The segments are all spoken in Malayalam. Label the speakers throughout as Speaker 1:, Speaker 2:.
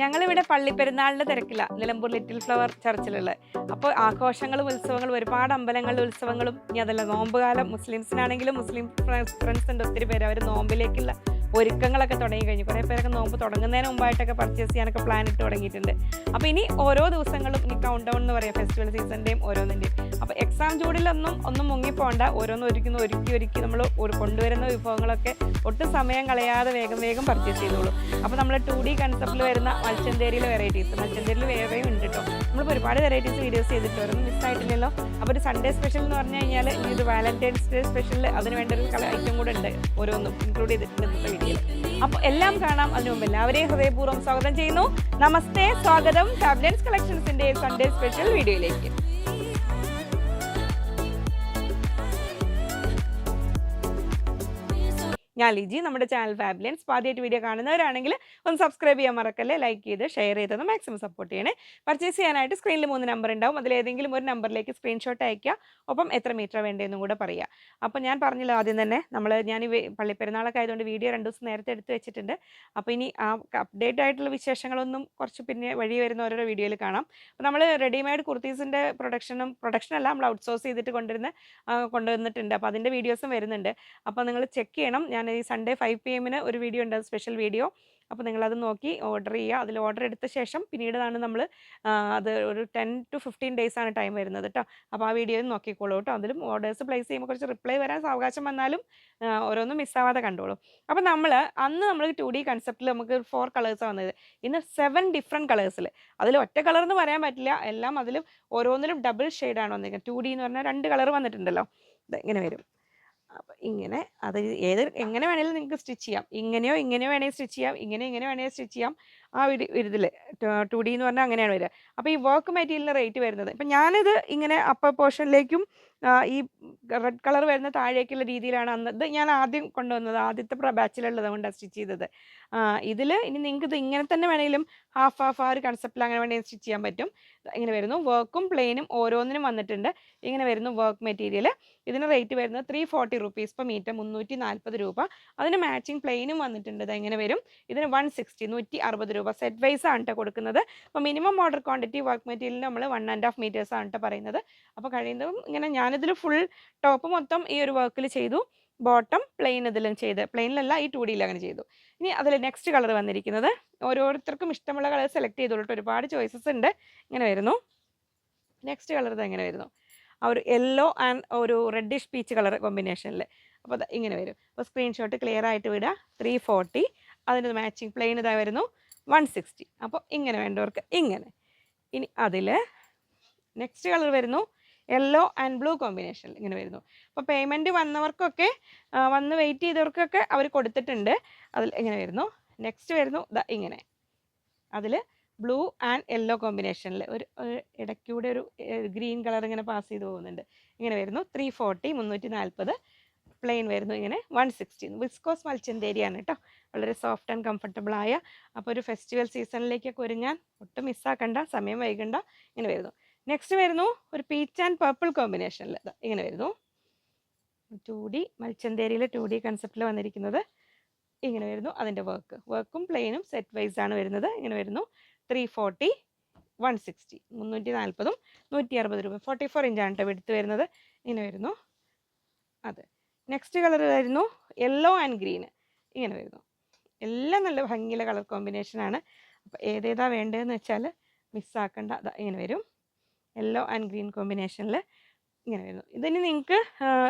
Speaker 1: ഞങ്ങളിവിടെ പള്ളിപ്പെരുന്നാളിന്റെ തിരക്കില്ല നിലമ്പൂർ ലിറ്റിൽ ഫ്ലവർ ചർച്ചിലുള്ള. അപ്പോൾ ആഘോഷങ്ങളും ഉത്സവങ്ങളും ഒരുപാട് അമ്പലങ്ങളിലെ ഉത്സവങ്ങളും ഇനി അതല്ല നോമ്പുകാലം. മുസ്ലിംസിനാണെങ്കിലും മുസ്ലിം ഫ്രണ്ട്സ് ഉണ്ട്. ഒത്തിരി പേര് അവർ നോമ്പിലേക്കുള്ള ഒരുക്കങ്ങളൊക്കെ തുടങ്ങി കഴിഞ്ഞു. കുറേ പേരൊക്കെ നോമ്പ് തുടങ്ങുന്നതിന് മുമ്പായിട്ടൊക്കെ പർച്ചേസ് ചെയ്യാനൊക്കെ പ്ലാൻ ഇട്ട് തുടങ്ങിയിട്ടുണ്ട്. അപ്പോൾ ഇനി ഓരോ ദിവസങ്ങളും ഇനി കൗണ്ട് ഡൗൺ എന്ന് പറയാം. ഫെസ്റ്റിവൽ സീസണിന്റെയും ഓരോന്നിന്റെയും അപ്പോൾ എക്സാം ചൂടിലൊന്നും ഒന്നും മുങ്ങിപ്പോണ്ട ഓരോന്ന് ഒരുക്കുന്ന ഒരുക്കി ഒരുക്കി നമ്മൾ കൊണ്ടുവരുന്ന വിഭവങ്ങളൊക്കെ ഒട്ടും സമയം കളയാതെ വേഗം വേഗം പർച്ചേസ് ചെയ്തോളൂ. അപ്പോൾ നമ്മൾ ടു ഡി കൺസെപ്റ്റിൽ വരുന്ന മത്സ്യന്തേരിയിലെ വെറൈറ്റീസ് മത്സ്യന്തേരിയിൽ വേറെയും ഉണ്ട് കേട്ടോ നമ്മളിപ്പോൾ ഒരുപാട് വെറൈറ്റീസ് വീഡിയോസ് ചെയ്തിട്ട് വരും മിസ്സായിട്ടില്ലല്ലോ അപ്പോൾ ഒരു സൺഡേ സ്പെഷ്യൽ എന്ന് പറഞ്ഞു കഴിഞ്ഞാൽ ഇനി ഒരു വാലന്റൈൻസ് ഡേ സ്പെഷ്യൽ അതിന് വേണ്ട ഒരു ഐറ്റം കൂടെ ഉണ്ട്. ഓരോന്നും ഇൻക്ലൂഡ് ചെയ്തിട്ടുണ്ട് ഇന്നത്തെ അപ്പോൾ എല്ലാം കാണാം. അതിനു മുമ്പ് എല്ലാവരെയും ഹൃദയപൂർവം സ്വാഗതം ചെയ്യുന്നു. നമസ്തേ സ്വാഗതം. ഫാബ്ലൻസ് കളക്ഷൻസിന്റെ സൺഡേ സ്പെഷ്യൽ വീഡിയോയിലേക്ക് ഞാൻ ലിജി. നമ്മുടെ ചാനൽ ഫാബിലിയൻസ് ആദ്യമായിട്ട് വീഡിയോ കാണുന്നവരാണെങ്കിൽ ഒന്ന് സബ്സ്ക്രൈബ് ചെയ്യാൻ മറക്കല്ലേ. ലൈക്ക് ചെയ്ത് ഷെയർ ചെയ്തത് മാക്സിമം സപ്പോർട്ട് ചെയ്യണേ. പർച്ചേസ് ചെയ്യാനായിട്ട് സ്ക്രീനിൽ മൂന്ന് നമ്പർ ഉണ്ടാവും. അതിലേതെങ്കിലും ഒരു നമ്പറിലേക്ക് സ്ക്രീൻഷോട്ട് അയക്കുക ഒപ്പം എത്ര മീറ്റർ വേണ്ടതെന്നും കൂടെ പറയുക. അപ്പോൾ ഞാൻ പറഞ്ഞല്ലോ ആദ്യം തന്നെ നമ്മൾ ഞാൻ പള്ളിപ്പെരുന്നാളൊക്കെ ആയതുകൊണ്ട് വീഡിയോ രണ്ട് ദിവസം നേരത്തെ എടുത്ത് വെച്ചിട്ടുണ്ട്. അപ്പോൾ ഇനി ആ അപ്ഡേറ്റ് ആയിട്ടുള്ള വിശേഷങ്ങളൊന്നും കുറച്ച് പിന്നെ വഴി വരുന്ന ഓരോരോ വീഡിയോയിൽ കാണാം. അപ്പോൾ നമ്മൾ റെഡിമെയ്ഡ് കുർത്തീസിന്റെ പ്രൊഡക്ഷനും പ്രൊഡക്ഷൻ അല്ല നമ്മൾ ഔട്ട്സോഴ്സ് ചെയ്തിട്ട് കൊണ്ടുവരുന്ന കൊണ്ടുവന്നിട്ടുണ്ട്. അപ്പോൾ അതിന്റെ വീഡിയോസും വരുന്നുണ്ട്. അപ്പോൾ നിങ്ങൾ ചെക്ക് ചെയ്യണം. ഞാൻ ഈ സൺഡേ ഫൈവ് പി എമ്മിന് ഒരു വീഡിയോ ഉണ്ട് സ്പെഷ്യൽ വീഡിയോ അപ്പോൾ നിങ്ങളത് നോക്കി ഓർഡർ ചെയ്യുക. അതിൽ ഓർഡർ എടുത്ത ശേഷം പിന്നീടാണ് നമ്മൾ അത് ഒരു ടെൻ ടു ഫിഫ്റ്റീൻ ആണ് ടൈം വരുന്നത് കേട്ടോ അപ്പോൾ ആ വീഡിയോ നോക്കിക്കോളൂ കേട്ടോ അതിലും ഓർഡേഴ്സ് പ്ലേസ് ചെയ്യുമ്പോൾ കുറച്ച് റിപ്ലൈ വരാൻ അവകാശം വന്നാലും ഓരോന്നും മിസ്സാവാതെ കണ്ടോളൂ. അപ്പോൾ നമ്മൾ അന്ന് നമ്മൾ ടു ഡി കൺസെപ്റ്റിൽ നമുക്ക് ഫോർ കളേഴ്സാണ് വന്നത്. ഇന്ന് സെവൻ ഡിഫറെന്റ് കളേഴ്സിൽ അതിൽ ഒറ്റ കളർ എന്ന് പറയാൻ പറ്റില്ല. എല്ലാം അതിലും ഓരോന്നിലും ഡബിൾ ഷെയ്ഡാണ് വന്നിരിക്കുന്നത്. ടു ഡി എന്ന് പറഞ്ഞാൽ രണ്ട് കളർ വന്നിട്ടുണ്ടല്ലോ. ഇങ്ങനെ വരും. അപ്പം ഇങ്ങനെ അത് ഏത് എങ്ങനെ വേണേലും നിങ്ങൾക്ക് സ്റ്റിച്ച് ചെയ്യാം. ഇങ്ങനെയോ ഇങ്ങനെയോ വേണേൽ സ്റ്റിച്ച് ചെയ്യാം. ഇങ്ങനെ ഇങ്ങനെ വേണേൽ സ്റ്റിച്ച് ചെയ്യാം. ആ ഒരു ഇതിൽ ടു ഡി എന്ന് പറഞ്ഞാൽ അങ്ങനെയാണ് വരിക. അപ്പോൾ ഈ വർക്ക് മെറ്റീരിയലിന്റെ റേറ്റ് വരുന്നത്. ഇപ്പം ഞാനിത് ഇങ്ങനെ അപ്പർ പോർഷനിലേക്കും ഈ റെഡ് കളർ വരുന്ന താഴേക്കുള്ള രീതിയിലാണ് അന്ന് ഇത് ഞാൻ ആദ്യം കൊണ്ടുവന്നത്. ആദ്യത്തെ ബാച്ചിലുള്ളത് കൊണ്ടാണ് സ്റ്റിച്ച് ചെയ്തത്. ഇതിൽ ഇനി നിങ്ങൾക്ക് ഇത് ഇങ്ങനെ തന്നെ വേണമെങ്കിലും ഹാഫ് ഹാഫ് ആ ഒരു കൺസെപ്റ്റിൽ അങ്ങനെ വേണമെങ്കിൽ സ്റ്റിച്ച് ചെയ്യാൻ പറ്റും. ഇങ്ങനെ വരുന്നു. വർക്കും പ്ലെയിനും ഓരോന്നിനും വന്നിട്ടുണ്ട്. ഇങ്ങനെ വരുന്നു വർക്ക് മെറ്റീരിയൽ ഇതിന് റേറ്റ് വരുന്നത് three forty rupees per metre മുന്നൂറ്റി നാൽപ്പത് രൂപ. അതിന് മാച്ചിങ് പ്ലെയിനും വന്നിട്ടുണ്ട്. ഇത് എങ്ങനെ വരും? ഇതിന് വൺ സിക്സ്റ്റി നൂറ്റി അറുപത് രൂപ സെറ്റ് വൈസ് ആണ് കേട്ടോ കൊടുക്കുന്നത്. അപ്പോൾ minimum order quantity work material നമ്മൾ വൺ ആൻഡ് ഹാഫ് മീറ്റേഴ്സ് ആണ് കേട്ടോ പറയുന്നത്. അപ്പോൾ കഴിയുന്നതും ഇങ്ങനെ ഞാനിതിൽ ഫുൾ ടോപ്പ് മൊത്തം ഈ ഒരു വർക്കിൽ ചെയ്തു. ബോട്ടം പ്ലെയിൻ ഇതിലും ചെയ്ത്. പ്ലെയിനിലല്ല ഈ ടു ഡിയിൽ അങ്ങനെ ചെയ്തു. ഇനി അതിൽ നെക്സ്റ്റ് കളർ വന്നിരിക്കുന്നത്. ഓരോരുത്തർക്കും ഇഷ്ടമുള്ള കളർ സെലക്ട് ചെയ്തോളൂട്ടോ ഒരുപാട് ചോയ്സസ് ഉണ്ട്. ഇങ്ങനെ വരുന്നു. നെക്സ്റ്റ് കളർ ഇത് എങ്ങനെ വരുന്നു? ആ ഒരു യെല്ലോ ആൻഡ് ഒരു റെഡിഷ് പീച്ച് കളർ കോമ്പിനേഷനിൽ അപ്പോൾ ഇങ്ങനെ വരും. അപ്പോൾ സ്ക്രീൻഷോട്ട് ക്ലിയർ ആയിട്ട് വിടുക ത്രീ ഫോർട്ടി അതിന്റെ മാച്ചിങ് പ്ലെയിൻ ഇതായി വരുന്നു. വൺ സിക്സ്റ്റി അപ്പോൾ ഇങ്ങനെ വേണ്ടവർക്ക് ഇങ്ങനെ. ഇനി അതിൽ നെക്സ്റ്റ് കളർ വരുന്നു. യെല്ലോ ആൻഡ് ബ്ലൂ കോമ്പിനേഷനിൽ ഇങ്ങനെ വരുന്നു. അപ്പോൾ പേയ്മെന്റ് വന്നവർക്കൊക്കെ വന്ന് വെയിറ്റ് ചെയ്തവർക്കൊക്കെ അവർ കൊടുത്തിട്ടുണ്ട്. അതിൽ ഇങ്ങനെ വരുന്നു. നെക്സ്റ്റ് വരുന്നു. ദ ഇങ്ങനെ. അതിൽ ബ്ലൂ ആൻഡ് യെല്ലോ കോമ്പിനേഷനിൽ ഒരു ഇടയ്ക്കൂടെ ഒരു ഗ്രീൻ കളർ ഇങ്ങനെ പാസ് ചെയ്ത് പോകുന്നുണ്ട്. ഇങ്ങനെ വരുന്നു. ത്രീ ഫോർട്ടി മുന്നൂറ്റി നാൽപ്പത് പ്ലെയിൻ വരുന്നു. ഇങ്ങനെ വൺ സിക്സ്റ്റി വിസ്കോസ് മൽച്ചന്തേരിയാണ് കേട്ടോ വളരെ സോഫ്റ്റ് ആൻഡ് കംഫർട്ടബിൾ ആയ അപ്പോൾ ഒരു ഫെസ്റ്റിവൽ സീസണിലേക്കൊക്കെ ഒരുങ്ങാൻ ഒട്ടും മിസ്സാക്കണ്ട സമയം വൈകണ്ട ഇങ്ങനെ വരുന്നു. നെക്സ്റ്റ് വരുന്നു ഒരു പീച്ച് ആൻഡ് പർപ്പിൾ കോമ്പിനേഷനിൽ ഇങ്ങനെ വരുന്നു. ടു ഡി മൽച്ചന്തേരിയിലെ ടു ഡി കൺസെപ്റ്റിൽ വന്നിരിക്കുന്നത്. ഇങ്ങനെ വരുന്നു. അതിന്റെ വർക്ക് വർക്കും പ്ലെയിനും സെറ്റ് വൈസ് ആണ് വരുന്നത്. ഇങ്ങനെ വരുന്നു. ത്രീ ഫോർട്ടി വൺ സിക്സ്റ്റി മുന്നൂറ്റി നാൽപ്പതും നൂറ്റി അറുപത് രൂപ. ഫോർട്ടി ഫോർ ഇഞ്ചാണ് കേട്ടോ എടുത്ത് വരുന്നത്. ഇങ്ങനെ വരുന്നു. അതെ. നെക്സ്റ്റ് കളർ വരുന്നു യെല്ലോ ആൻഡ് ഗ്രീന് ഇങ്ങനെ വരുന്നു. എല്ലാം നല്ല ഭംഗിയുള്ള കളർ കോമ്പിനേഷനാണ് അപ്പോൾ ഏതേതാ വേണ്ടതെന്ന് വെച്ചാൽ മിസ്സാക്കണ്ട ഇങ്ങനെ വരും. യെല്ലോ ആൻഡ് ഗ്രീൻ കോമ്പിനേഷനിൽ ഇങ്ങനെ വരുന്നു ഇതിന് നിങ്ങൾക്ക്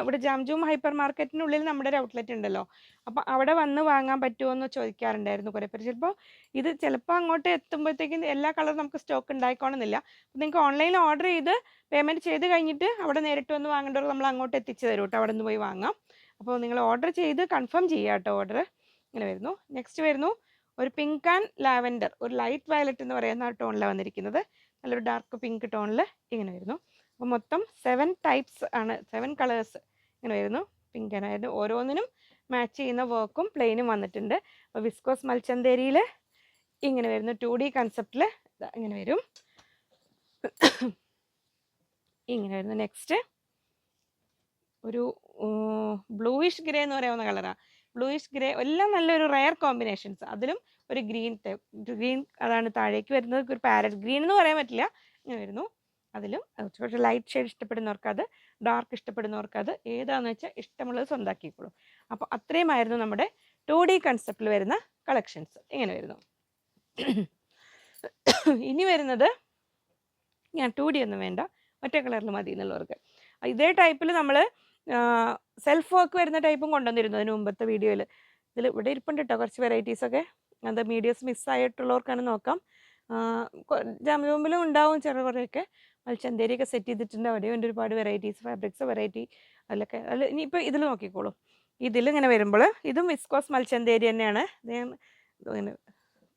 Speaker 1: ഇവിടെ ജാംജൂം ഹൈപ്പർ മാർക്കറ്റിനുള്ളിൽ നമ്മുടെ ഒരു ഔട്ട്ലെറ്റ് ഉണ്ടല്ലോ. അപ്പോൾ അവിടെ വന്ന് വാങ്ങാൻ പറ്റുമോ എന്ന് ചോദിക്കാറുണ്ടായിരുന്നു കുറേ പേര്. ചിലപ്പോൾ ഇത് ചിലപ്പോൾ അങ്ങോട്ട് എത്തുമ്പോഴത്തേക്കും എല്ലാ കളറും നമുക്ക് സ്റ്റോക്ക് ഉണ്ടായിക്കോണമെന്നില്ല അപ്പോൾ നിങ്ങൾക്ക് ഓൺലൈനിൽ ഓർഡർ ചെയ്ത് പേയ്മെന്റ് ചെയ്ത് കഴിഞ്ഞിട്ട് അവിടെ നേരിട്ട് വന്ന് വാങ്ങേണ്ടവർ നമ്മൾ അങ്ങോട്ട് എത്തിച്ചു തരും കേട്ടോ. അവിടെ നിന്ന് പോയി വാങ്ങാം. അപ്പോൾ നിങ്ങൾ ഓർഡർ ചെയ്ത് കൺഫേം ചെയ്യുക കേട്ടോ ഓർഡർ ഇങ്ങനെ വരുന്നു. നെക്സ്റ്റ് വരുന്നു. ഒരു പിങ്ക് ആൻഡ് ലാവൻഡർ. ഒരു ലൈറ്റ് വയലറ്റ് എന്ന് പറയുന്ന ടോണിലാണ് വന്നിരിക്കുന്നത്. നല്ലൊരു ഡാർക്ക് പിങ്ക് ടോണിൽ ഇങ്ങനെ വരുന്നു. അപ്പോൾ മൊത്തം സെവൻ ടൈപ്സ് ആണ് സെവൻ കളേഴ്സ് ഇങ്ങനെ വരുന്നു. പിങ്ക് അതായത് ഓരോന്നിനും മാച്ച് ചെയ്യുന്ന വർക്കും പ്ലെയിനും വന്നിട്ടുണ്ട്. അപ്പോൾ വിസ്കോസ് മൽച്ചന്തേരിയിൽ ഇങ്ങനെ വരുന്നു. ടു ഡി കൺസെപ്റ്റിൽ ഇങ്ങനെ വരും. ഇങ്ങനെ വരുന്നു. നെക്സ്റ്റ് ഒരു ബ്ലൂയിഷ് ഗ്രേ എന്ന് പറയാവുന്ന കളറാണ് ബ്ലൂയിഷ് ഗ്രേ എല്ലാം നല്ലൊരു റയർ കോമ്പിനേഷൻസ് അതിലും ഒരു ഗ്രീൻ ഗ്രീൻ അതാണ് താഴേക്ക് വരുന്നത്. ഒരു പാരറ്റ് ഗ്രീൻ എന്ന് പറയാൻ പറ്റില്ല. ഇങ്ങനെ വരുന്നു. അതിലും കുറച്ച് ലൈറ്റ് ഷെയ്ഡ് ഇഷ്ടപ്പെടുന്നവർക്ക് അത് ഡാർക്ക് ഇഷ്ടപ്പെടുന്നവർക്ക് അത് ഏതാണെന്ന് വെച്ചാൽ ഇഷ്ടമുള്ളത് സ്വന്തമാക്കിക്കോളും അപ്പോൾ അത്രയുമായിരുന്നു നമ്മുടെ ടു ഡി കൺസെപ്റ്റിൽ വരുന്ന കളക്ഷൻസ് ഇങ്ങനെ വരുന്നു. ഇനി വരുന്നത് ഞാൻ ടു ഡി ഒന്നും വേണ്ട ഒറ്റ കളറിൽ മതി എന്നുള്ളവർക്ക്. ഇതേ ടൈപ്പിൽ നമ്മൾ സെൽഫ് വർക്ക് വരുന്ന ടൈപ്പും കൊണ്ടുവന്നിരുന്നു അതിന് മുമ്പത്തെ വീഡിയോയിൽ ഇതിൽ ഇവിടെ ഇരിപ്പുണ്ട് കേട്ടോ കുറച്ച് വെറൈറ്റീസൊക്കെ അത് മീഡിയസ് മിസ്സായിട്ടുള്ളവർക്കാണ് നോക്കാം. ജാമ്യമ്പിലും ഉണ്ടാവും ചെറു കുറേയൊക്കെ മൽച്ചന്തേരിയൊക്കെ സെറ്റ് ചെയ്തിട്ടുണ്ട്. അവിടെ ഉണ്ട് ഒരുപാട് വെറൈറ്റീസ് ഫാബ്രിക്സ് വെറൈറ്റി അതിലൊക്കെ. അതിൽ ഇനിയിപ്പോൾ ഇതിൽ നോക്കിക്കോളൂ. ഇതിലിങ്ങനെ വരുമ്പോൾ ഇതും വിസ്കോസ് മൽച്ചന്തേരി തന്നെയാണ്. ഇങ്ങനെ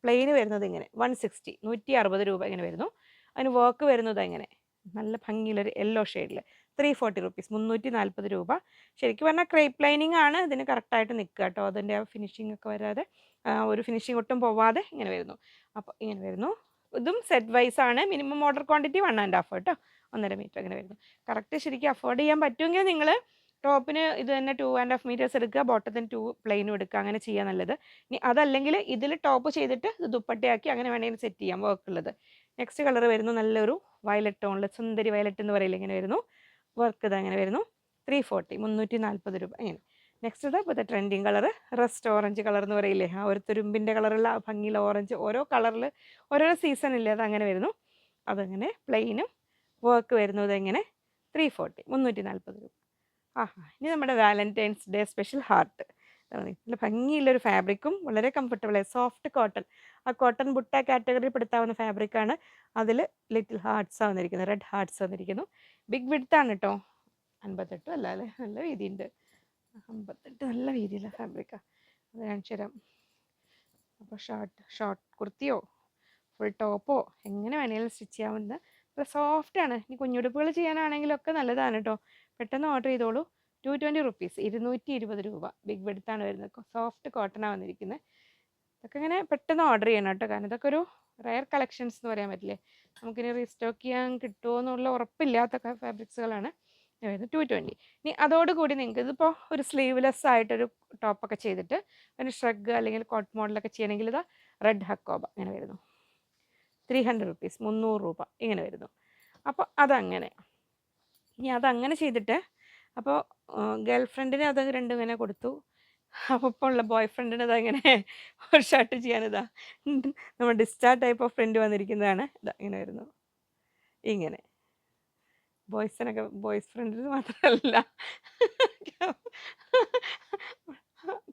Speaker 1: പ്ലെയിന് വരുന്നത് ഇങ്ങനെ. വൺ സിക്സ്റ്റി നൂറ്റി അറുപത് രൂപ ഇങ്ങനെ വരുന്നു. അതിന് വർക്ക് വരുന്നത് അങ്ങനെ നല്ല ഭംഗിയുള്ളൊരു യെല്ലോ ഷെയ്ഡിൽ ത്രീ ഫോർട്ടി റുപ്പീസ് മുന്നൂറ്റി നാൽപ്പത് രൂപ. ശരിക്കും പറഞ്ഞാൽ ക്രേപ്പ് ലൈനിങ് ആണ് ഇതിന് കറക്റ്റായിട്ട് നിൽക്കുക കേട്ടോ അതിന്റെ ഫിനിഷിംഗ് ഒക്കെ വരാതെ ഒരു ഫിനിഷിംഗ് ഒട്ടും പോവാതെ ഇങ്ങനെ വരുന്നു. അപ്പോൾ ഇങ്ങനെ വരുന്നു. ഇതും സെറ്റ് വൈസ് ആണ്. Minimum order quantity one and half കേട്ടോ ഒന്നര മീറ്റർ അങ്ങനെ വരുന്നു. കറക്റ്റ് ശരിക്കും അഫോർഡ് ചെയ്യാൻ പറ്റുമെങ്കിൽ നിങ്ങൾ ടോപ്പിന് ഇത് തന്നെ ടു ആൻഡ് ഹാഫ് മീറ്റേഴ്സ് എടുക്കുക. ബോട്ടത്തിന് ടു പ്ലെയിനും എടുക്കുക. അങ്ങനെ ചെയ്യാൻ നല്ലത്. ഇനി അതല്ലെങ്കിൽ ഇതിൽ ടോപ്പ് ചെയ്തിട്ട് ഇത് ദുപ്പട്ടയാക്കി അങ്ങനെ വേണമെങ്കിൽ സെറ്റ് ചെയ്യാം വർക്ക് ഉള്ളത്. നെക്സ്റ്റ് കളർ വരുന്നു. നല്ലൊരു വയലറ്റ് ടോണിൽ സുന്ദരി വയലറ്റ് എന്ന് പറയില്ല ഇങ്ങനെ വരുന്നു. വർക്ക് ഇത് അങ്ങനെ വരുന്നു. ത്രീ ഫോർട്ടി മുന്നൂറ്റി നാൽപ്പത് രൂപ അങ്ങനെ നെക്സ്റ്റ് ഇത് ഇപ്പോഴത്തെ trending colour rust orange colour എന്ന് പറയില്ലേ? ആ ഒരു തുരുമ്പിന്റെ കളറുള്ള ഭംഗിയിൽ ഓറഞ്ച് ഓരോ കളറിൽ ഓരോരോ സീസണില്ലേ അതങ്ങനെ വരുന്നു. അതങ്ങനെ പ്ലെയിനും വർക്ക് വരുന്നത് എങ്ങനെ ത്രീ ഫോർട്ടി മുന്നൂറ്റി നാൽപ്പത് രൂപ. ആഹാ ഇനി നമ്മുടെ വാലന്റൈൻസ് ഡേ സ്പെഷ്യൽ ഹാർട്ട് നല്ല ഭംഗിയുള്ളൊരു ഫാബ്രിക്കും വളരെ കംഫർട്ടബിൾ സോഫ്റ്റ് കോട്ടൺ ആ കോട്ടൺ ബുട്ട കാറ്റഗറിയിൽ പെടുത്താവുന്ന ഫാബ്രിക്കാണ് അതിൽ ലിറ്റിൽ ഹാർട്ട്സ് വന്നിരിക്കുന്നത്. റെഡ് ഹാർട്ട്സ് വന്നിരിക്കുന്നു. ബിഗ് ആണ് കേട്ടോ അൻപത്തെട്ടും അല്ല അല്ലേ? നല്ല വീതിയുണ്ട്. അമ്പത്തെട്ട് നല്ല വീതിയുള്ള ഫാബ്രിക്കാണ് അത് കാണിച്ചു തരാം. അപ്പോൾ ഷോർട്ട് ഷോർട്ട് കുർത്തിയോ ഫുൾ ടോപ്പോ എങ്ങനെ വേണമെങ്കിലും സ്റ്റിച്ച് ചെയ്യാവുന്ന ഇപ്പോൾ സോഫ്റ്റാണ് ഇനി കുഞ്ഞുടുപ്പുകൾ ചെയ്യാനാണെങ്കിലൊക്കെ നല്ലതാണ് കേട്ടോ പെട്ടെന്ന് ഓർഡർ ചെയ്തോളൂ. ടു ട്വന്റി റുപ്പീസ് ഇരുന്നൂറ്റി ഇരുപത് രൂപ ബിഗ് ബെഡത്താണ് വരുന്നത്. സോഫ്റ്റ് കോട്ടനാണ് വന്നിരിക്കുന്നത് ഇതൊക്കെ ഇങ്ങനെ പെട്ടെന്ന് ഓർഡർ ചെയ്യണം കേട്ടോ കാരണം ഇതൊക്കെ ഒരു റയർ കളക്ഷൻസ് എന്ന് പറയാൻ പറ്റില്ലേ? നമുക്കിനി റീസ്റ്റോക്ക് ചെയ്യാൻ കിട്ടുമോ എന്നുള്ള ഉറപ്പില്ലാത്ത ഫാബ്രിക്സുകളാണ് വരുന്നത് ടു ട്വന്റി ഇനി അതോടുകൂടി നിങ്ങൾക്ക് ഇതിപ്പോൾ ഒരു സ്ലീവ്ലെസ് ആയിട്ടൊരു ടോപ്പൊക്കെ ചെയ്തിട്ട് അതിന് ഷ്രഗ് അല്ലെങ്കിൽ കോട്ട് മോഡലൊക്കെ ചെയ്യണമെങ്കിൽ ഇതാ റെഡ് ഹക്കോബ ഇങ്ങനെ വരുന്നു. ത്രീ ഹൺഡ്രഡ് റുപ്പീസ് മുന്നൂറ് രൂപ ഇങ്ങനെ വരുന്നു. അപ്പോൾ അതങ്ങനെ. ഇനി അതങ്ങനെ ചെയ്തിട്ട് അപ്പോൾ ഗേൾ ഫ്രണ്ടിന് അത് രണ്ടും ഇങ്ങനെ കൊടുത്തു. അപ്പോൾ ഇപ്പോൾ ഉള്ള ബോയ് ഫ്രണ്ടിന് അതങ്ങനെ ഒരു ഷർട്ട് ചെയ്യാനിതാ നമ്മൾ ഡിസ്ചാർജ് ടൈപ്പ് ഓഫ് ഫ്രണ്ട് വന്നിരിക്കുന്നതാണ്. ഇതാ ഇങ്ങനെ വരുന്നു. ഇങ്ങനെ. ബോയ്സിനൊക്കെ ബോയ്സ് ഫ്രണ്ടിന് മാത്രമല്ല.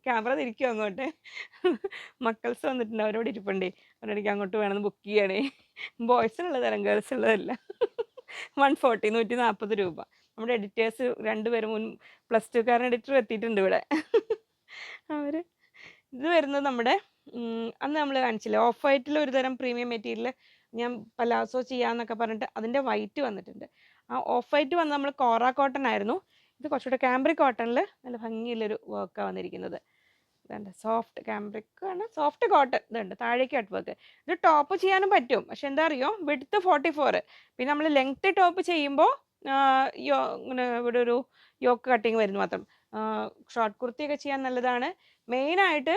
Speaker 1: ക്യാമറ തിരിക്കും അങ്ങോട്ട്. മക്കൾസ് വന്നിട്ടുണ്ട്. അവരോട് ഇരിപ്പണ്ടേ. അവരോടേക്ക് അങ്ങോട്ട് വേണമെന്ന് ബുക്ക് ചെയ്യണേ. ബോയ്സിനുള്ള തരം ഗേൾസ് ഉള്ളതല്ല. വൺ ഫോർട്ടി നൂറ്റി നാൽപ്പത് രൂപ. നമ്മുടെ എഡിറ്റേഴ്സ് രണ്ടുപേരും മുൻ പ്ലസ് ടുക്കാരൻ എഡിറ്റർ എത്തിയിട്ടുണ്ട് ഇവിടെ. അവർ ഇത് വരുന്നത് നമ്മുടെ അന്ന് നമ്മൾ കാണിച്ചില്ലേ? ഓഫ് വൈറ്റിൽ ഒരു തരം പ്രീമിയം മെറ്റീരിയൽ ഞാൻ പലാസോ ചെയ്യാന്നൊക്കെ പറഞ്ഞിട്ട് അതിന്റെ വൈറ്റ് വന്നിട്ടുണ്ട്. ആ ഓഫ് വൈറ്റ് വന്ന് നമ്മൾ കോറ കോട്ടൺ ആയിരുന്നു. ഇത് കുറച്ചുകൂടെ ക്യാമ്പ്രിക് കോട്ടണിൽ നല്ല ഭംഗിയുള്ളൊരു വർക്കാണ് വന്നിരിക്കുന്നത്. ഇതുണ്ട് സോഫ്റ്റ് ക്യാമ്പ്രിക് ആണ് സോഫ്റ്റ് കോട്ടൺ ഇതുണ്ട് താഴേക്ക് കട്ട് വർക്ക് ഇത് ടോപ്പ് ചെയ്യാനും പറ്റും. പക്ഷെ എന്താ അറിയോ? വിടുത്ത് ഫോർട്ടി ഫോർ പിന്നെ നമ്മൾ ലെങ്ത്ത് ടോപ്പ് ചെയ്യുമ്പോൾ ഇങ്ങനെ ഇവിടെ ഒരു യോക്ക് കട്ടിങ് വരുന്നു മാത്രം. ഷോർട്ട് കുർത്തിയൊക്കെ ചെയ്യാൻ നല്ലതാണ്. മെയിനായിട്ട്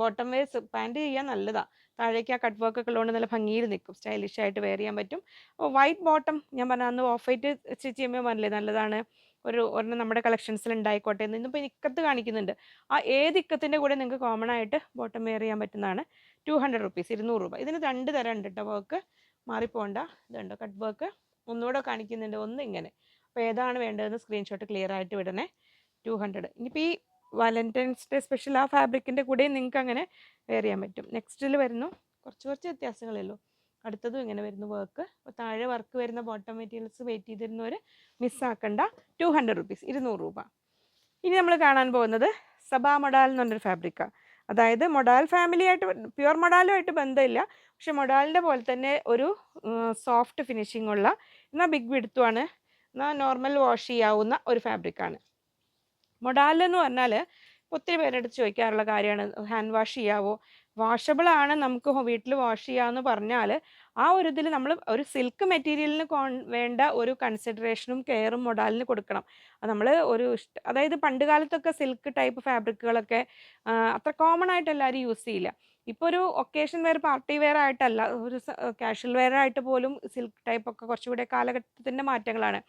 Speaker 1: ബോട്ടം വേസ് പാന്റ് ചെയ്യാൻ നല്ലതാണ് താഴേക്ക് ആ കട്ട് വർക്ക് ഒക്കെ ഉള്ളതുകൊണ്ട് നല്ല ഭംഗിയിൽ നിൽക്കും സ്റ്റൈലിഷ് ആയിട്ട് വെയർ ചെയ്യാൻ പറ്റും. വൈറ്റ് ബോട്ടം ഞാൻ പറഞ്ഞ അന്ന് ഓഫ് വൈറ്റ് സ്റ്റിച്ച് ചെയ്യുമ്പോൾ പറഞ്ഞില്ലേ നല്ലതാണ്. ഒരു ഒരെണ്ണം നമ്മുടെ കളക്ഷൻസിൽ ഉണ്ടായിക്കോട്ടെ എന്ന്. ഇന്നിപ്പോൾ ഇക്കത്ത് കാണിക്കുന്നുണ്ട്. ആ ഏത് ഇക്കത്തിന്റെ കൂടെ നിങ്ങൾക്ക് കോമൺ ആയിട്ട് ബോട്ടം വെയർ ചെയ്യാൻ പറ്റുന്നതാണ്? ടു ഹൺഡ്രഡ് റുപ്പീസ് ഇരുന്നൂറ് രൂപ. ഇതിന് രണ്ട് തരം ഉണ്ട് കേട്ടോ വർക്ക്. മാറിപ്പോണ്ട. ഇതുണ്ടോ കട്ട് വർക്ക്? ഒന്നുകൂടെ കാണിക്കുന്നുണ്ട്. ഒന്ന് ഇങ്ങനെ. അപ്പോൾ ഏതാണ് വേണ്ടതെന്ന് സ്ക്രീൻഷോട്ട് ക്ലിയർ ആയിട്ട് വിടണേ. ടു ഹൺഡ്രഡ് ഇനിയിപ്പോൾ ഈ വാലന്റൈൻസ് ഡേ സ്പെഷ്യൽ ആ ഫാബ്രിക്കിന്റെ കൂടെ നിങ്ങൾക്ക് അങ്ങനെ വെയർ ചെയ്യാൻ പറ്റും. നെക്സ്റ്റിൽ വരുന്നു. കുറച്ച് കുറച്ച് വ്യത്യാസങ്ങളേ അടുത്തതും ഇങ്ങനെ വരുന്നു വർക്ക് അപ്പോൾ താഴെ വർക്ക് വരുന്ന ബോട്ടം മെറ്റീരിയൽസ് വെയിറ്റ് ചെയ്തിരുന്നവർ മിസ്സാക്കണ്ട ടു ഹൺഡ്രഡ് റുപ്പീസ് ഇരുന്നൂറ് രൂപ. ഇനി നമ്മൾ കാണാൻ പോകുന്നത് സബാ മൊഡാൽ എന്ന് പറഞ്ഞൊരു ഫാബ്രിക്കാണ് അതായത് മൊഡാൽ ഫാമിലിയായിട്ട് പ്യുവർ മൊഡാലുമായിട്ട് ബന്ധമില്ല. പക്ഷെ മൊഡാലിന്റെ പോലെ തന്നെ ഒരു സോഫ്റ്റ് ഫിനിഷിംഗ് ഉള്ള എന്നാൽ ബിഗ് വിടുത്തുമാണ് എന്നാൽ നോർമൽ വാഷ് ചെയ്യാവുന്ന ഒരു ഫാബ്രിക്കാണ് മൊഡാൽ എന്ന് പറഞ്ഞാൽ ഒത്തിരി പേരെടുത്ത് ചോദിക്കാറുള്ള കാര്യമാണ്. Hand wash ചെയ്യാവോ? വാഷബിൾ ആണ് നമുക്ക് വീട്ടിൽ വാഷ് ചെയ്യാമെന്ന് പറഞ്ഞാൽ ആ ഒരു ഇതിൽ നമ്മൾ ഒരു സിൽക്ക് മെറ്റീരിയലിന് കോൺ വേണ്ട ഒരു കൺസിഡറേഷനും കെയറും മൊഡാലിന് കൊടുക്കണം. അത് നമ്മൾ ഒരു അതായത് പണ്ട് കാലത്തൊക്കെ സിൽക്ക് ടൈപ്പ് ഫാബ്രിക്കുകളൊക്കെ അത്ര കോമൺ ആയിട്ട് എല്ലാവരും യൂസ് ചെയ്യില്ല. ഇപ്പോൾ ഒരു ഒക്കേഷൻ വെയർ പാർട്ടി വെയർ ആയിട്ടല്ല ഒരു കാഷ്വൽ വെയർ ആയിട്ട് പോലും സിൽക്ക് ടൈപ്പ് ഒക്കെ കുറച്ചുകൂടെ കാലഘട്ടത്തിന്റെ മാറ്റങ്ങളാണ്.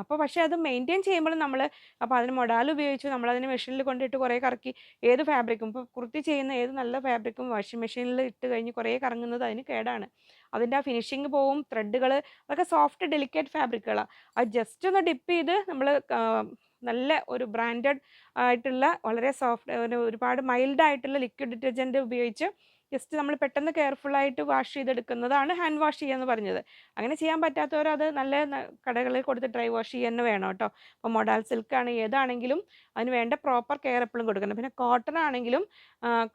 Speaker 1: അപ്പോൾ പക്ഷേ അത് മെയിന്റെയിൻ ചെയ്യുമ്പോൾ നമ്മൾ അപ്പോൾ അതിന് മൊഡാൽ ഉപയോഗിച്ച് നമ്മൾ നമ്മളതിന് മെഷീനിൽ കൊണ്ടിട്ട് കുറേ കറക്കി ഏത് ഫാബ്രിക്കും ഇപ്പോൾ കുർത്തി ചെയ്യുന്ന ഏത് നല്ല ഫാബ്രിക്കും വാഷിംഗ് മെഷീനിൽ ഇട്ട് കഴിഞ്ഞ് കുറേ കറങ്ങുന്നത് അതിന് കേടാണ്. അതിന്റെ ആ ഫിനിഷിങ് പോവും ത്രെഡുകൾ അതൊക്കെ സോഫ്റ്റ് ഡെലിക്കേറ്റ് ഫാബ്രിക്കുകളാണ് അത് ജസ്റ്റ് ഒന്ന് ഡിപ്പ് ചെയ്ത് നമ്മൾ നല്ല ഒരു ബ്രാൻഡഡ് ആയിട്ടുള്ള വളരെ സോഫ്റ്റ് ഒരുപാട് മൈൽഡ് ആയിട്ടുള്ള ലിക്വിഡ് ഡിറ്റർജന്റ് ഉപയോഗിച്ച് ജസ്റ്റ് നമ്മൾ പെട്ടെന്ന് കെയർഫുള്ളായിട്ട് വാഷ് ചെയ്തെടുക്കുന്നതാണ് ഹാൻഡ് വാഷ് ചെയ്യാന്ന് പറഞ്ഞത്. അങ്ങനെ ചെയ്യാൻ പറ്റാത്തവർ അത് നല്ല കടകളിൽ കൊടുത്ത് ഡ്രൈ വാഷ് തന്നെ വേണം കേട്ടോ. അപ്പോൾ മൊഡാൽ ആണ് ഏതാണെങ്കിലും അതിന് വേണ്ട പ്രോപ്പർ കെയർ എപ്പോഴും കൊടുക്കണം. പിന്നെ കോട്ടൺ ആണെങ്കിലും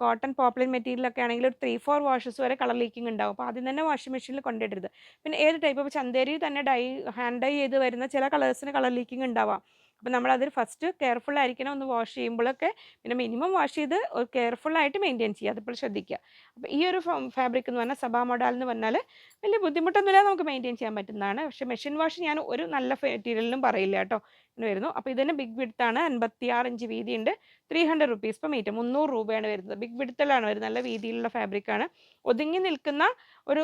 Speaker 1: കോട്ടൺ പോപ്പുലർ മെറ്റീരിയലൊക്കെ ആണെങ്കിൽ ഒരു ത്രീ ഫോർ വാഷസ് വരെ കളർ ലീക്കിംഗ് ഉണ്ടാവും. അപ്പോൾ ആദ്യം തന്നെ വാഷിംഗ് മെഷീനിൽ കൊണ്ടിടരുത് പിന്നെ ഏത് ടൈപ്പ് ഇപ്പോൾ ചന്തേരി തന്നെ ഡൈ ഹാൻഡ് ഡൈ ചെയ്ത് വരുന്ന ചില കളേഴ്സിന് കളർ ലീക്കിംഗ് ഉണ്ടാവാം. അപ്പോൾ നമ്മളത് ഫസ്റ്റ് കെയർഫുൾ ആയിരിക്കണം ഒന്ന് വാഷ് ചെയ്യുമ്പോഴൊക്കെ പിന്നെ മിനിമം വാഷ് ചെയ്ത് കെയർഫുൾ ആയിട്ട് മെയിന്റെയിൻ ചെയ്യുക അതിപ്പോൾ ശ്രദ്ധിക്കുക. അപ്പോൾ ഈ ഒരു ഫാബ്രിക് എന്ന് പറഞ്ഞാൽ സബാ മോഡൽ എന്ന് പറഞ്ഞാൽ വലിയ ബുദ്ധിമുട്ടൊന്നുമില്ല നമുക്ക് മെയിന്റെയിൻ ചെയ്യാൻ പറ്റുന്നതാണ്. പക്ഷെ മെഷീൻ വാഷ് ഞാൻ ഒരു നല്ല മെറ്റീരിയലിലും പറയില്ല കേട്ടോ ഇങ്ങനെ വരുന്നു. അപ്പോൾ ഇതിന് ബിഗ് വിടുത്താണ് അൻപത്തി ആറ് inch വീതിയുണ്ട് three hundred rupees per metre മുന്നൂറ് രൂപയാണ് വരുന്നത്. ബിഗ് വിടുത്തലാണ് വരുന്നത്. നല്ല വീതിയിലുള്ള ഫാബ്രിക്കാണ് ഒതുങ്ങി നിൽക്കുന്ന ഒരു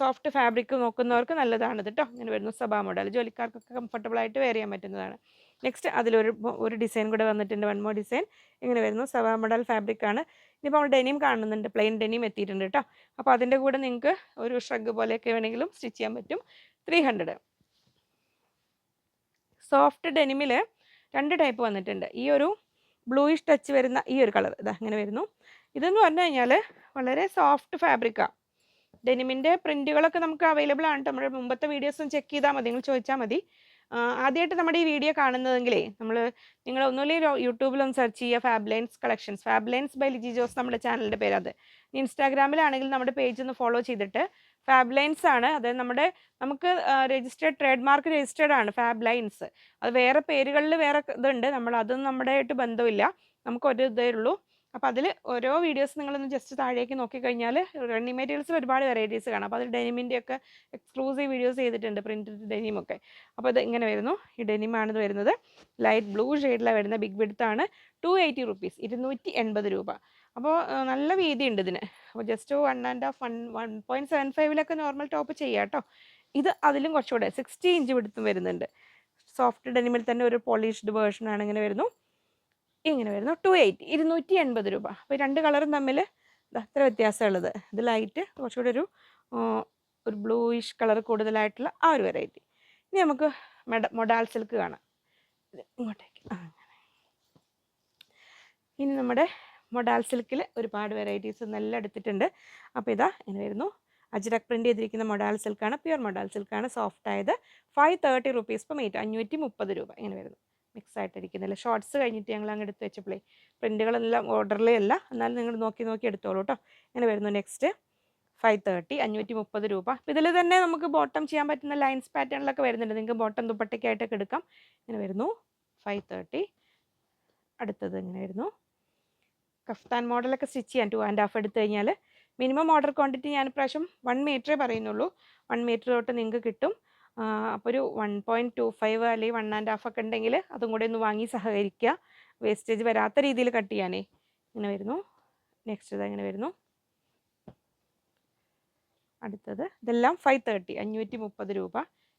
Speaker 1: സോഫ്റ്റ് ഫാബ്രിക് നോക്കുന്നവർക്ക് നല്ലതാണ് കേട്ടോ. ഇങ്ങനെ വരുന്നു സബാ മോഡൽ. ജോലിക്കാർക്കൊക്കെ കംഫർട്ടബിൾ ആയിട്ട് വെയർ ചെയ്യാൻ പറ്റുന്നതാണ്. നെക്സ്റ്റ് അതിലൊരു ഒരു ഡിസൈൻ കൂടെ വന്നിട്ടുണ്ട് വൺ മോർ ഡിസൈൻ ഇങ്ങനെ വരുന്നു. സവാ മോഡൽ ഫാബ്രിക് ആണ്. ഇനിയിപ്പോൾ നമ്മൾ ഡെനിം കാണുന്നുണ്ട്. പ്ലെയിൻ ഡെനിം എത്തിയിട്ടുണ്ട് കേട്ടോ അപ്പോൾ അതിന്റെ കൂടെ നിങ്ങൾക്ക് ഒരു ഷ്രഗ് പോലെയൊക്കെ വേണമെങ്കിലും സ്റ്റിച്ച് ചെയ്യാൻ പറ്റും. ത്രീ ഹൺഡ്രഡ് സോഫ്റ്റ് ഡെനിമിൽ രണ്ട് ടൈപ്പ് വന്നിട്ടുണ്ട്. ഈ ഒരു ബ്ലൂയിഷ് ടച്ച് വരുന്ന ഈ ഒരു കളർ ഇതാ ഇങ്ങനെ വരുന്നു. ഇതെന്ന് പറഞ്ഞു കഴിഞ്ഞാൽ വളരെ സോഫ്റ്റ് ഫാബ്രിക്കാണ് ഡെനിമിന്റെ പ്രിന്റുകളൊക്കെ നമുക്ക് അവൈലബിൾ ആണ്. നമ്മുടെ മുമ്പത്തെ വീഡിയോസും ചെക്ക് ചെയ്താൽ മതി. നിങ്ങൾ ചോദിച്ചാൽ മതി. ആദ്യമായിട്ട് നമ്മുടെ ഈ വീഡിയോ കാണുന്നതെങ്കിലേ നമ്മൾ നിങ്ങൾ ഒന്നുമില്ലെങ്കിൽ യൂട്യൂബിലൊന്ന് സെർച്ച് ചെയ്യുക. Fablines collections Fablines by Liji Jose നമ്മുടെ ചാനലിന്റെ പേര് അത്. ഇൻസ്റ്റാഗ്രാമിലാണെങ്കിൽ നമ്മുടെ പേജ് ഒന്ന് ഫോളോ ചെയ്തിട്ട് ഫാബ്ലൈൻസ് ആണ്. അതായത് നമ്മുടെ നമുക്ക് രജിസ്റ്റേർഡ് ട്രേഡ് മാർക്ക് രജിസ്റ്റേർഡ് ആണ് ഫാബ് ലൈൻസ് അത് വേറെ പേരുകളിൽ വേറെ ഇതുണ്ട്. നമ്മൾ അതൊന്നും നമ്മുടെ ആയിട്ട് ബന്ധമില്ല. നമുക്ക് ഒരു ഇതേ ഉള്ളൂ. അപ്പോൾ അതിൽ ഓരോ വീഡിയോസ് നിങ്ങളൊന്ന് ജസ്റ്റ് താഴേക്ക് നോക്കിക്കഴിഞ്ഞാൽ റണ്ണിങ് മെറ്റീരിയൽസിൽ ഒരുപാട് വെറൈറ്റീസ് കാണാം. അപ്പോൾ അതിൽ ഡെനിമിന്റെ ഒക്കെ എക്സ്ക്ലൂസീവ് വീഡിയോസ് ചെയ്തിട്ടുണ്ട് പ്രിന്റഡ് ഡെനിം ഒക്കെ. അപ്പോൾ ഇത് ഇങ്ങനെ വരുന്നു. ഈ ഡെനിമാണ് ഇത് വരുന്നത്. ലൈറ്റ് ബ്ലൂ ഷെയ്ഡിലാണ് വരുന്ന ബിഗ് വിഡ്ത്താണ് ടു എയ്റ്റി റുപ്പീസ് ഇരുന്നൂറ്റി എൺപത് രൂപ. അപ്പോൾ നല്ല വീതി ഉണ്ട് ഇതിന്. അപ്പോൾ just one and half one one point seven ഫൈവിലൊക്കെ normal top ചെയ്യാം കേട്ടോ ഇത് അതിലും കുറച്ചുകൂടെ സിക്സ്റ്റി ഇഞ്ച് വിടുത്തും വരുന്നുണ്ട്. സോഫ്റ്റ് ഡെനിമിൽ തന്നെ ഒരു പോളിഷ്ഡ് വേർഷനാണ് ഇങ്ങനെ വരുന്നു. ഇങ്ങനെ വരുന്നു? ടു എയ്റ്റി ഇരുന്നൂറ്റി എൺപത് രൂപ അപ്പോൾ രണ്ട് കളറും തമ്മിൽ അത്ര വ്യത്യാസമുള്ളത്. ഇത് ലൈറ്റ് കുറച്ചുകൂടെ ഒരു ഒരു ബ്ലൂയിഷ് കളർ കൂടുതലായിട്ടുള്ള ആ ഒരു വെറൈറ്റി ഇനി നമുക്ക് മെഡ മൊഡാൽ സിൽക്ക് കാണാം. ഇങ്ങോട്ടേക്ക്. അങ്ങനെ. ഇനി നമ്മുടെ മൊഡാൽ സിൽക്കിൽ ഒരുപാട് വെറൈറ്റീസ് നല്ല എടുത്തിട്ടുണ്ട്. അപ്പോൾ ഇതാ ഇങ്ങനെ വരുന്നു. അജ്രക് പ്രിന്റ് ചെയ്തിരിക്കുന്ന മൊഡാൽ സിൽക്കാണ് പ്യുവർ മൊഡാൽ സിൽക്കാണ് സോഫ്റ്റ് ആയത് five thirty rupees per metre അഞ്ഞൂറ്റി മുപ്പത് രൂപ. ഇങ്ങനെ വരുന്നു. മിക്സ് ആയിട്ടിരിക്കുന്നില്ല ഷോർട്സ് കഴിഞ്ഞിട്ട് ഞങ്ങൾ അങ്ങ് എടുത്ത് വെച്ചപ്പോഴേ പ്രിന്റുകളെല്ലാം ഓർഡറിലേ അല്ല എന്നാലും നിങ്ങൾ നോക്കി നോക്കി എടുത്തോളൂ കേട്ടോ ഇങ്ങനെ വരുന്നു നെക്സ്റ്റ്. ഫൈവ് തേർട്ടി അഞ്ഞൂറ്റി മുപ്പത് രൂപ ഇതിൽ തന്നെ നമുക്ക് ബോട്ടം ചെയ്യാൻ പറ്റുന്ന ലൈൻസ് പാറ്റേണിലൊക്കെ വരുന്നുണ്ട്. നിങ്ങൾക്ക് ബോട്ടം ദുപ്പട്ടയ്ക്കായിട്ടൊക്കെ എടുക്കാം. ഇങ്ങനെ വരുന്നു. Five thirty. അടുത്തത് ഇങ്ങനെ വരുന്നു. കഫ്താൻ മോഡലൊക്കെ സ്റ്റിച്ച് ചെയ്യാൻ ടു ആൻഡ് ഹാഫ് എടുത്തു കഴിഞ്ഞാൽ മിനിമം ഓർഡർ ക്വാണ്ടിറ്റി ഞാൻ ഇപ്രാവശ്യം വൺ മീറ്ററേ പറയുന്നുള്ളൂ. വൺ മീറ്റർ തൊട്ട് നിങ്ങൾക്ക് കിട്ടും. അപ്പോൾ ഒരു വൺ പോയിന്റ് ടു ഫൈവ് അല്ലെങ്കിൽ വൺ ആൻഡ് ഹാഫ് ഒക്കെ ഉണ്ടെങ്കിൽ അതും കൂടെ ഒന്ന് വാങ്ങി സഹകരിക്കുക വേസ്റ്റേജ് വരാത്ത രീതിയിൽ കട്ട് ചെയ്യാനേ. ഇങ്ങനെ വരുന്നു. നെക്സ്റ്റ് ഇത് ഇങ്ങനെ വരുന്നു? അടുത്തത്. ഇതെല്ലാം ഫൈവ് തേർട്ടി അഞ്ഞൂറ്റി മുപ്പത് രൂപ.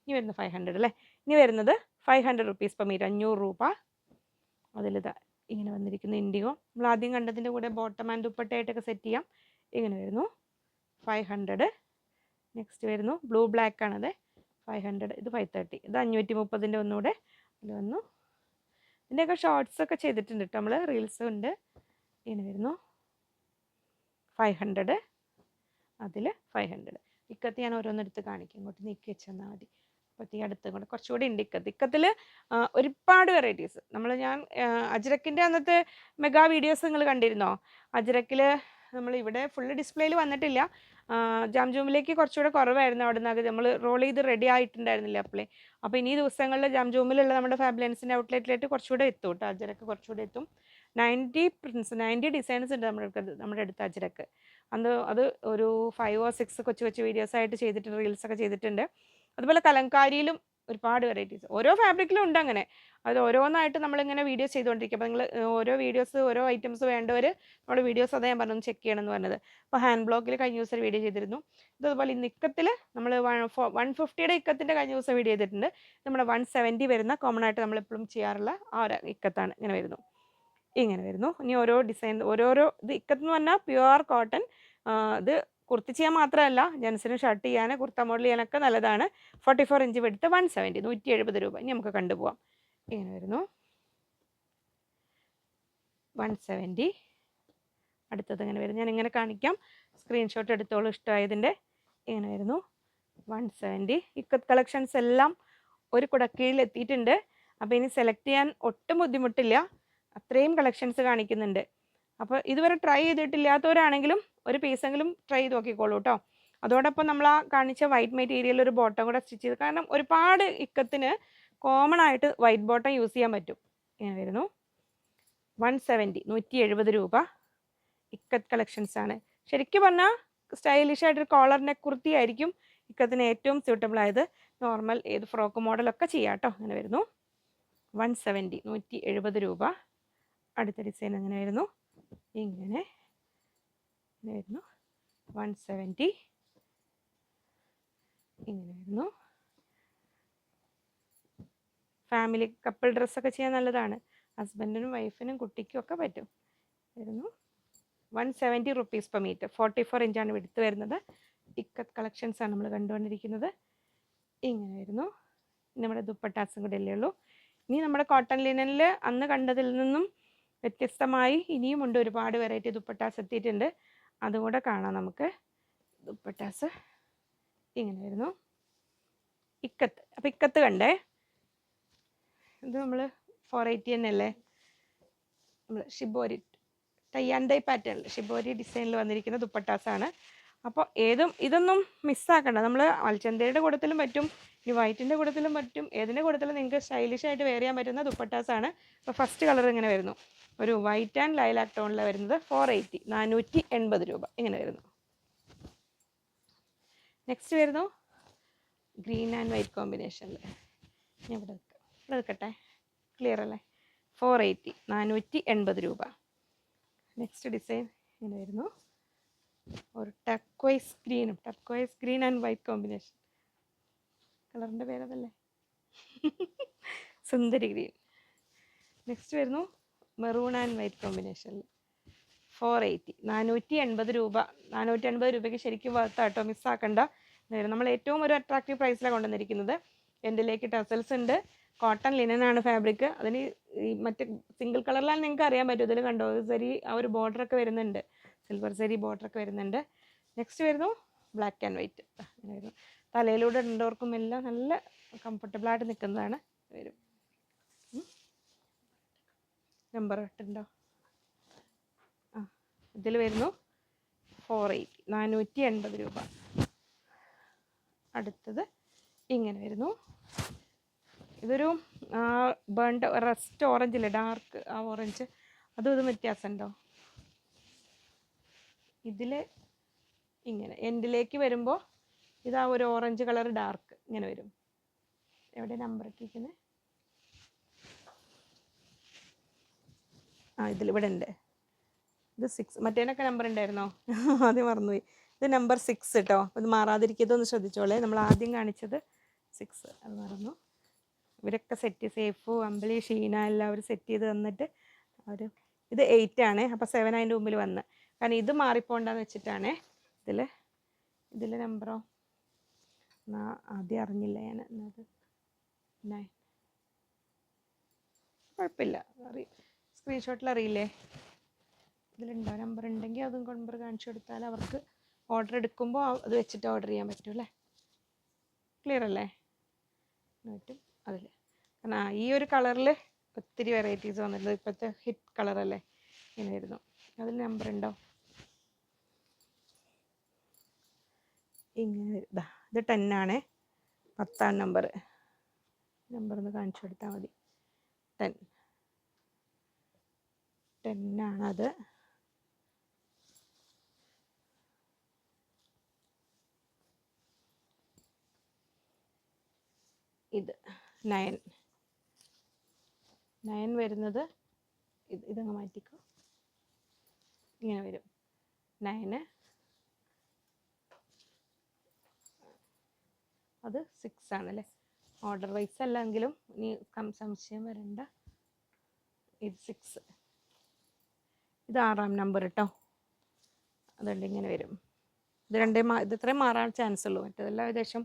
Speaker 1: ഇനി വരുന്നത് ഫൈവ് ഹൺഡ്രഡ് അല്ലേ? ഇനി വരുന്നത് five hundred rupees per metre അഞ്ഞൂറ് രൂപ. അതിലിതാ ഇങ്ങനെ വന്നിരിക്കുന്ന ഇൻഡിഗോ നമ്മൾ ആദ്യം കണ്ടതിന്റെ കൂടെ ബോട്ടം ആൻഡ് ദുപ്പട്ടയായിട്ടൊക്കെ സെറ്റ് ചെയ്യാം. ഇങ്ങനെ വരുന്നു. ഫൈവ് ഹൺഡ്രഡ് നെക്സ്റ്റ് വരുന്നു. ബ്ലൂ ബ്ലാക്ക് ആണത്. ഫൈവ് ഹൺഡ്രഡ് ഇത് ഫൈവ് തേർട്ടി ഇത് അഞ്ഞൂറ്റി മുപ്പതിന്റെ ഒന്നുകൂടെ ഇത് വന്നു. ഇതിന്റെയൊക്കെ ഷോർട്സ് ഒക്കെ ചെയ്തിട്ടുണ്ട് കേട്ടോ നമ്മൾ റീൽസ് ഉണ്ട്. ഇങ്ങനെ വരുന്നു. ഫൈവ് ഹൺഡ്രഡ് അതിൽ ഫൈവ് ഹൺഡ്രഡ് ഇക്കത്ത് ഞാൻ ഓരോന്നെടുത്ത് കാണിക്കും. ഇങ്ങോട്ട് നീക്കി വെച്ചെന്നാൽ മതി. അപ്പോൾ ഈ അടുത്ത് കൂടെ കുറച്ചുകൂടി ഉണ്ട് ഇക്കത്ത്. ഇക്കത്തിൽ ഒരുപാട് വെറൈറ്റീസ് നമ്മൾ ഞാൻ അജ്രക്കിന്റെ അന്നത്തെ മെഗാ വീഡിയോസ് നിങ്ങൾ കണ്ടിരുന്നോ? അജ്രക്കിൽ നമ്മൾ ഇവിടെ ഫുള്ള് ഡിസ്പ്ലേയിൽ വന്നിട്ടില്ല. ജാംജൂമിലേക്ക് കുറച്ചുകൂടെ കുറവായിരുന്നു അവിടെ നിന്ന് നമ്മൾ റോൾ ചെയ്ത് റെഡി ആയിട്ടുണ്ടായിരുന്നില്ല അപ്പോളേ. അപ്പോൾ ഇനി ദിവസങ്ങളിൽ ജാംജൂമിലുള്ള നമ്മുടെ ഫാബ്ലൻസിന്റെ ഔട്ട്ലെറ്റിലായിട്ട് കുറച്ചുകൂടെ എത്തും കേട്ടോ. അജരക്ക് കുറച്ചുകൂടെ എത്തും. നയന്റി പ്രിൻസ് നയന്റി ഡിസൈൻസ് ഉണ്ട് നമ്മുടെ അടുത്ത് നമ്മുടെ അടുത്ത് അജരക്ക്. അന്ന് അത് ഒരു ഫൈവ് ഓർ സിക്സ് കൊച്ചു കൊച്ചു വീഡിയോസ് ആയിട്ട് ചെയ്തിട്ടുണ്ട് റീൽസൊക്കെ ചെയ്തിട്ടുണ്ട്. അതുപോലെ കലങ്കാരിയിലും ഒരുപാട് വെറൈറ്റീസ്. ഓരോ ഫാബ്രിക്കിലും ഉണ്ട് അങ്ങനെ. അത് ഓരോന്നായിട്ട് നമ്മളിങ്ങനെ വീഡിയോസ് ചെയ്തുകൊണ്ടിരിക്കും. അപ്പോൾ നിങ്ങൾ ഓരോ വീഡിയോസ് ഓരോ ഐറ്റംസ് വേണ്ടവർ നമ്മുടെ വീഡിയോസ് അതേ ഞാൻ പറഞ്ഞു ചെക്ക് ചെയ്യണം എന്ന് പറഞ്ഞത്. അപ്പോൾ ഹാൻഡ് ബ്ലോക്കിൽ കഴിഞ്ഞ ദിവസം വീഡിയോ ചെയ്തിരുന്നു. ഇതുപോലെ ഇന്ന് ഇക്കത്തിൽ നമ്മൾ വൺ ഫിഫ്റ്റിയുടെ ഇക്കത്തിന്റെ കഴിഞ്ഞ ദിവസം വീഡിയോ ചെയ്തിട്ടുണ്ട്. നമ്മുടെ വൺ സെവന്റി വരുന്ന കോമൺ ആയിട്ട് നമ്മൾ എപ്പോഴും ചെയ്യാറുള്ള ആ ഒരു ഇക്കത്താണ്. ഇങ്ങനെ വരുന്നു. ഇങ്ങനെ വരുന്നു. ഇനി ഓരോ ഡിസൈൻ ഓരോരോ ഇത് ഇക്കത്ത് എന്ന് പറഞ്ഞാൽ പ്യുവർ കോട്ടൺ ഇത് കുർത്തി ചെയ്യാൻ മാത്രമല്ല ജെൻസിന് ഷർട്ട് ചെയ്യാൻ കുർത്ത മോഡൽ ചെയ്യാനൊക്കെ നല്ലതാണ്. ഫോർട്ടി ഫോർ ഇഞ്ച് എടുത്ത് വൺ സെവന്റി നൂറ്റി എഴുപത് രൂപ. ഇനി നമുക്ക് കണ്ടുപോകാം ഇങ്ങനെ വരുന്നു. One seventy. അടുത്തത് ഇങ്ങനെ വരും. ഞാൻ ഇങ്ങനെ കാണിക്കാം. സ്ക്രീൻഷോട്ട് എടുത്തോളൂ ഇഷ്ടമായതിന്റെ. ഇങ്ങനെ വരുന്നു. One seventy. ഇക്കത്ത് കളക്ഷൻസ് എല്ലാം ഒരു കുടക്കീഴിൽ എത്തിയിട്ടുണ്ട്. അപ്പോൾ ഇനി സെലക്ട് ചെയ്യാൻ ഒട്ടും ബുദ്ധിമുട്ടില്ല. അത്രയും കളക്ഷൻസ് കാണിക്കുന്നുണ്ട്. അപ്പോൾ ഇതുവരെ ട്രൈ ചെയ്തിട്ടില്ലാത്തവരാണെങ്കിലും ഒരു പീസെങ്കിലും ട്രൈ ചെയ്ത് നോക്കിക്കോളൂ കേട്ടോ അതോടൊപ്പം നമ്മൾ ആ കാണിച്ച വൈറ്റ് മെറ്റീരിയൽ ഒരു ബോട്ടം കൂടെ സ്റ്റിച്ച് ചെയ്ത് കാരണം ഒരുപാട് ഇക്കത്തിന് കോമൺ ആയിട്ട് വൈറ്റ് ബോട്ടം യൂസ് ചെയ്യാൻ പറ്റും. ഇങ്ങനെ വരുന്നു. വൺ സെവന്റി നൂറ്റി എഴുപത് രൂപ. ഇക്കത്ത് കളക്ഷൻസ് ആണ്. ശരിക്കും പറഞ്ഞാൽ സ്റ്റൈലിഷ് ആയിട്ടൊരു കോളർ നെക്ക് കുർത്തി ആയിരിക്കും ഇക്കത്തിന് ഏറ്റവും സ്യൂട്ടബിൾ ആയത്. നോർമൽ ഏത് ഫ്രോക്ക് മോഡലൊക്കെ ചെയ്യാം കേട്ടോ അങ്ങനെ വരുന്നു. വൺ സെവന്റി നൂറ്റി എഴുപത് രൂപ. അടുത്ത ഡിസൈൻ അങ്ങനെ വരുന്നു. ഇങ്ങനെ. വരുന്നു. വൺ സെവന്റി ഇങ്ങനെ വരുന്നു. ഫാമിലി കപ്പിൾ ഡ്രസ്സൊക്കെ ചെയ്യാൻ നല്ലതാണ്. ഹസ്ബൻഡിനും വൈഫിനും കുട്ടിക്കും ഒക്കെ പറ്റും. വരുന്നു. One seventy rupees per metre forty four ഇഞ്ചാണ് എടുത്ത് വരുന്നത്. ടിക്കറ്റ് കളക്ഷൻസാണ് നമ്മൾ കണ്ടുകൊണ്ടിരിക്കുന്നത് ഇങ്ങനെ വരുന്നു. നമ്മുടെ ദുപ്പട്ടാസും കൂടെ അല്ലേ ഉള്ളൂ. ഇനി നമ്മുടെ കോട്ടൺ ലിനനിൽ അന്ന് കണ്ടതിൽ നിന്നും വ്യത്യസ്തമായി ഇനിയുമുണ്ട് ഒരുപാട് വെറൈറ്റി ദുപ്പട്ടാസ് എത്തിയിട്ടുണ്ട്. അതുകൂടെ കാണാം നമുക്ക്. ദുപ്പട്ടാസ് ഇങ്ങനെ വരുന്നു. ഇക്കത്ത്. അപ്പം ഇക്കത്ത് കണ്ടേ? ഇത് നമ്മൾ ഫോർ എയ്റ്റി തന്നെയല്ലേ നമ്മൾ ഷിബോരി ടൈ ഡൈ പാറ്റേണിൽ ഷിബോരി ഡിസൈനിൽ വന്നിരിക്കുന്ന ദുപ്പട്ടാസാണ്. അപ്പോൾ ഏതും ഇതൊന്നും മിസ്സാക്കണ്ട നമ്മൾ അൽചന്തയുടെ കൂടത്തിലും പറ്റും ഈ വൈറ്റിന്റെ കൂടത്തിലും പറ്റും ഏതിന്റെ കൂടത്തിലും നിങ്ങൾക്ക് സ്റ്റൈലിഷായിട്ട് വെയർ ചെയ്യാൻ പറ്റുന്ന ദുപ്പട്ടാസാണ്. അപ്പോൾ ഫസ്റ്റ് കളർ ഇങ്ങനെ വരുന്നു. ഒരു വൈറ്റ് ആൻഡ് ലൈലാക് ടോണിൽ വരുന്നത് ഫോർ എയ്റ്റി നാനൂറ്റി എൺപത് രൂപ. ഇങ്ങനെ വരുന്നു. നെക്സ്റ്റ് വരുന്നു. ഗ്രീൻ ആൻഡ് വൈറ്റ് കോമ്പിനേഷനിൽ ഞാൻ ഇവിടെ വെക്കാം. ഇവിടെ വെക്കട്ടെ. ക്ലിയർ അല്ലേ? ഫോർ എയ്റ്റി നാനൂറ്റി എൺപത് രൂപ. നെക്സ്റ്റ് ഡിസൈൻ ഇങ്ങനെ വരുന്നു. ഒരു ടക്വൈസ് ഗ്രീനും turquoise green and white combination കളറിന്റെ പേരതല്ലേ? Sundari green next വരുന്നു. മെറൂൺ ആൻഡ് വൈറ്റ് കോമ്പിനേഷനിൽ. ഫോർ എയ്റ്റി നാനൂറ്റി എൺപത് രൂപ. നാനൂറ്റി എൺപത് രൂപയ്ക്ക് ശരിക്കും വർത്താട്ടോ മിസ്സാക്കണ്ട നമ്മൾ ഏറ്റവും ഒരു അട്രാക്റ്റീവ് പ്രൈസിലാണ് കൊണ്ടുവന്നിരിക്കുന്നത്. എന്റെലേക്ക് ടസൽസ് ഉണ്ട്. കോട്ടൺ ലിനൻ ആണ് ഫാബ്രിക് അതിന് ഈ മറ്റേ സിംഗിൾ കളറിലാണ് നിങ്ങൾക്ക് അറിയാൻ പറ്റും. ഇതിൽ കണ്ടോ സരി ആ ഒരു ബോർഡറൊക്കെ വരുന്നുണ്ട്. സിൽവർ സരി ബോർഡറൊക്കെ വരുന്നുണ്ട്. നെക്സ്റ്റ് വരുന്നു ബ്ലാക്ക് ആൻഡ് വൈറ്റ് തലയിലൂടെ ഉണ്ടവർക്കും എല്ലാം നല്ല കംഫർട്ടബിളായിട്ട് നിൽക്കുന്നതാണ്. വരും. നമ്പർ ഇട്ടുണ്ടോ ആ ഇതിൽ വരുന്നു. ഫോർ എയ്റ്റി നാനൂറ്റി എൺപത് രൂപ. അടുത്തത് ഇങ്ങനെ വരുന്നു. ഇതൊരു ബേണ്ട റെസ്റ്റ് ഓറഞ്ച് ഇല്ലേ? ഡാർക്ക് ആ ഓറഞ്ച് അതും ഇതും വ്യത്യാസമുണ്ടോ? ഇതിൽ ഇങ്ങനെ എൻഡിലേക്ക് വരുമ്പോൾ ഇതാ ഒരു ഓറഞ്ച് കളർ ഡാർക്ക് ഇങ്ങനെ വരും. എവിടെ നമ്പർ ഇട്ടിരിക്കുന്നത് ആ ഇതിൽ ഇവിടെ ഉണ്ട് ഇത് സിക്സ് മറ്റേനൊക്കെ നമ്പർ ഉണ്ടായിരുന്നോ ആദ്യം മറന്നുപോയി. ഇത് നമ്പർ സിക്സ് കേട്ടോ ഇത് മാറാതിരിക്കതൊന്ന് ശ്രദ്ധിച്ചോളേ. നമ്മൾ ആദ്യം കാണിച്ചത് സിക്സ് അത് മറന്നു. ഇവരൊക്കെ സെറ്റ് സേഫ് അമ്പലി ഷീന എല്ലാവരും സെറ്റ് ചെയ്ത് തന്നിട്ട് അവർ ഇത് എയ്റ്റ് ആണ്. അപ്പോൾ സെവൻ അതിന്റെ മുമ്പിൽ വന്ന്. കാരണം ഇത് മാറിപ്പോണ്ടെന്ന് വെച്ചിട്ടാണ് ഇതിൽ ഇതിൽ നമ്പറോ എന്നാ ആദ്യം അറിഞ്ഞില്ല ഞാൻ എന്നത് നയൻ കുഴപ്പമില്ല. അറി സ്ക്രീൻഷോട്ടിൽ അറിയില്ലേ? ഇതിലുണ്ടോ? നമ്പർ ഉണ്ടെങ്കിൽ അതും നമ്പർ കാണിച്ചു കൊടുത്താൽ അവർക്ക് ഓർഡർ എടുക്കുമ്പോൾ അത് വെച്ചിട്ട് ഓർഡർ ചെയ്യാൻ പറ്റും അല്ലേ? ക്ലിയർ അല്ലേ? പറ്റും അതിൽ കാരണം ഈ ഒരു കളറിൽ ഒത്തിരി വെറൈറ്റീസ് വന്നിട്ടുണ്ട്. ഇപ്പോഴത്തെ ഹിറ്റ് കളറല്ലേ ഇങ്ങനെ വരുന്നു അതിൽ നമ്പർ ഉണ്ടോ? ഇങ്ങനെ ഇതാ ഇത് ടെൻ ആണ്. പത്താം നമ്പർ നമ്പർ ഒന്ന് കാണിച്ചു കൊടുത്താൽ മതി. ടെൻ ടെൻ ആണത് ഇത് നയൻ. നയൻ വരുന്നത് ഇത് ഇതങ്ങ് മാറ്റിക്കോ. ഇങ്ങനെ വരും. നയന്. അത് സിക്സ് ആണല്ലേ? ഓർഡർ വൈസ് അല്ലെങ്കിലും ഇനി സംശയം വരണ്ട. ഇത് സിക്സ് ഇത് ആറാം നമ്പർ കേട്ടോ അതുകൊണ്ട് ഇങ്ങനെ വരും. ഇത് രണ്ടേ മാ ഇത് ഇത്രയും മാറാൻ ചാൻസ് ഉള്ളൂ. മറ്റേതെല്ലാം ഏകദേശം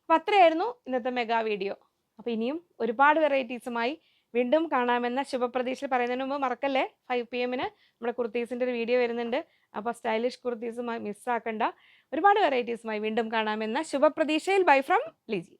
Speaker 1: അപ്പം അത്രയായിരുന്നു ഇന്നത്തെ മെഗാ വീഡിയോ അപ്പോൾ ഇനിയും ഒരുപാട് വെറൈറ്റീസുമായി വീണ്ടും കാണാമെന്ന ശുഭപ്രതീക്ഷ പറയുന്നതിന് മുമ്പ് മറക്കല്ലേ? ഫൈവ് പി എമ്മിന് നമ്മുടെ കുർത്തീസിന്റെ ഒരു വീഡിയോ വരുന്നുണ്ട്. അപ്പോൾ സ്റ്റൈലിഷ് കുർത്തീസുമായി മിസ്സാക്കണ്ട ഒരുപാട് വെറൈറ്റീസുമായി വീണ്ടും കാണാമെന്ന ശുഭപ്രതീക്ഷയിൽ ബൈ ഫ്രം ലിജി.